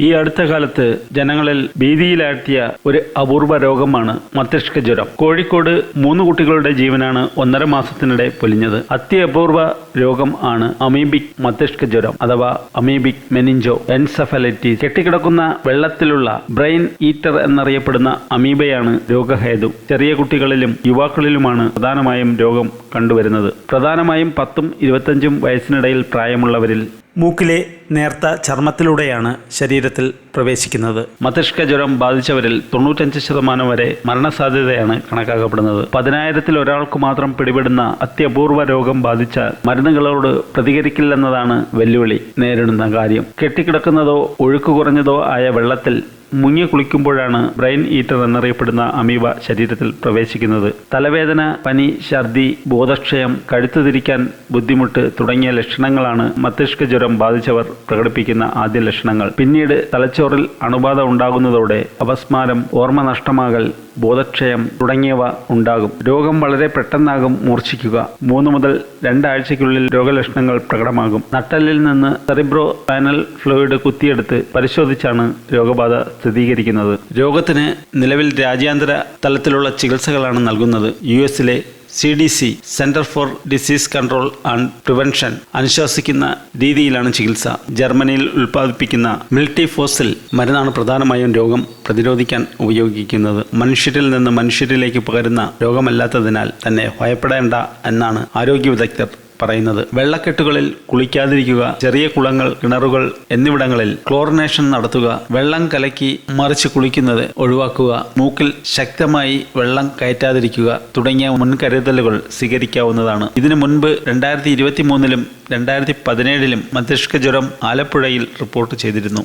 ഈ അടുത്ത കാലത്ത് ജനങ്ങളിൽ ഭീതിയിലാഴ്ത്തിയ ഒരു അപൂർവ രോഗമാണ് മസ്തിഷ്ക ജ്വരം. കോഴിക്കോട് മൂന്ന് കുട്ടികളുടെ ജീവനാണ് ഒന്നര മാസത്തിനിടെ പൊലിഞ്ഞത്. അത്യപൂർവ രോഗം ആണ് അമീബിക് മസ്തിഷ്ക ജ്വരം അഥവാ അമീബിക് മെനിഞ്ചോ എൻസഫലൈറ്റിസ്. കെട്ടിക്കിടക്കുന്ന വെള്ളത്തിലുള്ള ബ്രെയിൻ ഈറ്റർ എന്നറിയപ്പെടുന്ന അമീബയാണ് രോഗഹേതു. ചെറിയ കുട്ടികളിലും യുവാക്കളിലുമാണ് പ്രധാനമായും രോഗം കണ്ടുവരുന്നത്. പ്രധാനമായും പത്തും ഇരുപത്തഞ്ചും വയസ്സിനിടയിൽ പ്രായമുള്ളവരിൽ മൂക്കിലെ നേർത്ത ചർമ്മത്തിലൂടെയാണ് ശരീരത്തിൽ പ്രവേശിക്കുന്നത്. മസ്തിഷ്ക ജ്വരം ബാധിച്ചവരിൽ തൊണ്ണൂറ്റഞ്ച് ശതമാനം വരെ മരണസാധ്യതയാണ് കണക്കാക്കപ്പെടുന്നത്. പതിനായിരത്തിൽ ഒരാൾക്ക് മാത്രം പിടിപെടുന്ന അത്യപൂർവ രോഗം ബാധിച്ചാൽ മരുന്നുകളോട് പ്രതികരിക്കില്ലെന്നതാണ് വെല്ലുവിളി നേരിടുന്ന കാര്യം. കെട്ടിക്കിടക്കുന്നതോ ഒഴുക്ക് കുറഞ്ഞതോ ആയ വെള്ളത്തിൽ മുങ്ങി കുളിക്കുമ്പോഴാണ് ബ്രെയിൻ ഈറ്റർ എന്നറിയപ്പെടുന്ന അമീബ ശരീരത്തിൽ പ്രവേശിക്കുന്നത്. തലവേദന പനി ഛർദി ബോധക്ഷയം കഴുത്തു തിരിക്കാൻ ബുദ്ധിമുട്ട് തുടങ്ങിയ ലക്ഷണങ്ങളാണ് മസ്തിഷ്ക ജ്വരം ബാധിച്ചവർ പ്രകടിപ്പിക്കുന്ന ആദ്യ ലക്ഷണങ്ങൾ. പിന്നീട് തലച്ചോറിൽ അണുബാധ ഉണ്ടാകുന്നതോടെ അപസ്മാരം ഓർമ്മ നഷ്ടമാകൽ ബോധക്ഷയം തുടങ്ങിയവ ഉണ്ടാകും. രോഗം വളരെ പെട്ടെന്നാകും മൂർച്ഛിക്കുക. മൂന്ന് മുതൽ രണ്ടാഴ്ചയ്ക്കുള്ളിൽ രോഗലക്ഷണങ്ങൾ പ്രകടമാകും. നട്ടലിൽ നിന്ന് സെറിബ്രോ പാനൽ ഫ്ലൂയിഡ് കുത്തിയെടുത്ത് പരിശോധിച്ചാണ് രോഗബാധ സ്ഥിരീകരിക്കുന്നത്. രോഗത്തിന് നിലവിൽ രാജ്യാന്തര തലത്തിലുള്ള ചികിത്സകളാണ് നൽകുന്നത്. യു എസിലെ C D C centre for disease control and prevention അനുശാസിക്കുന്ന രീതിയിലാണ് ചികിത്സ. ജർമ്മനിയിൽ ഉൽപ്പാദിപ്പിക്കുന്ന മിൽട്ടിഫോസിൽ മരുന്നാണ് പ്രധാനമായും രോഗം പ്രതിരോധിക്കാൻ ഉപയോഗിക്കുന്നത്. മനുഷ്യരിൽ നിന്ന് മനുഷ്യരിലേക്ക് പകരുന്ന രോഗമല്ലാത്തതിനാൽ തന്നെ ഭയപ്പെടേണ്ട എന്നാണ് ആരോഗ്യ വിദഗ്ധർ പറയുന്നത്. വെള്ളക്കെട്ടുകളിൽ കുളിക്കാതിരിക്കുക ചെറിയ കുളങ്ങൾ കിണറുകൾ എന്നിവിടങ്ങളിൽ ക്ലോറിനേഷൻ നടത്തുക വെള്ളം കലക്കി മറിച്ച് കുളിക്കുന്നത് ഒഴിവാക്കുക മൂക്കിൽ ശക്തമായി വെള്ളം കയറ്റാതിരിക്കുക തുടങ്ങിയ മുൻകരുതലുകൾ സ്വീകരിക്കാവുന്നതാണ്. ഇതിനു മുൻപ് രണ്ടായിരത്തി ഇരുപത്തി മൂന്നിലും രണ്ടായിരത്തി പതിനേഴിലും മസ്തിഷ്ക ജ്വരം ആലപ്പുഴയിൽ റിപ്പോർട്ട് ചെയ്തിരുന്നു.